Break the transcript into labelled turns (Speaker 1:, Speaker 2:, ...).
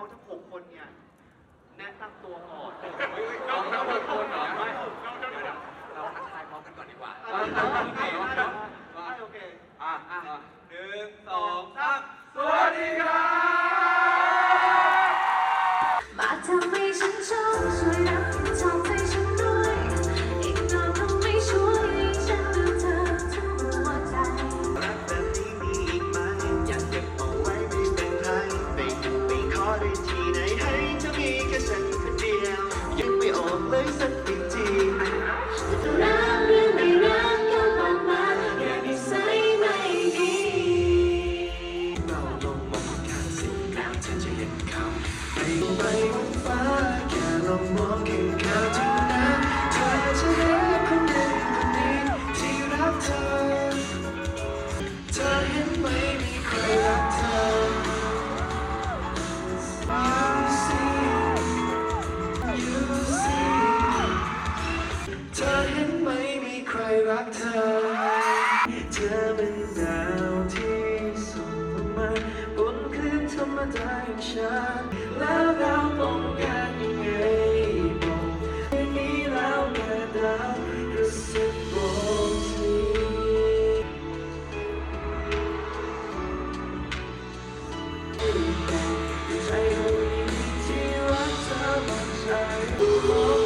Speaker 1: องทั้งหกคนเนี่ยแนะนำตัวก่อนเราทั้งหกคนไม่เราทักทายพร้อมกันก่อนดีกว่า ไปบนฟ้าแค่ลองมองแค่แค่เท่านั้เธอจะรักคนหนึ่งคนนี้ที่รักเธอ เธอเห็นไหมมีใครรักเธอ You see You see เธอเห็นไหมมีใครรักเธอเธอเป็นดาวที่ส่งลงมาบนคืนธรรมดาอย่างฉัน Hey.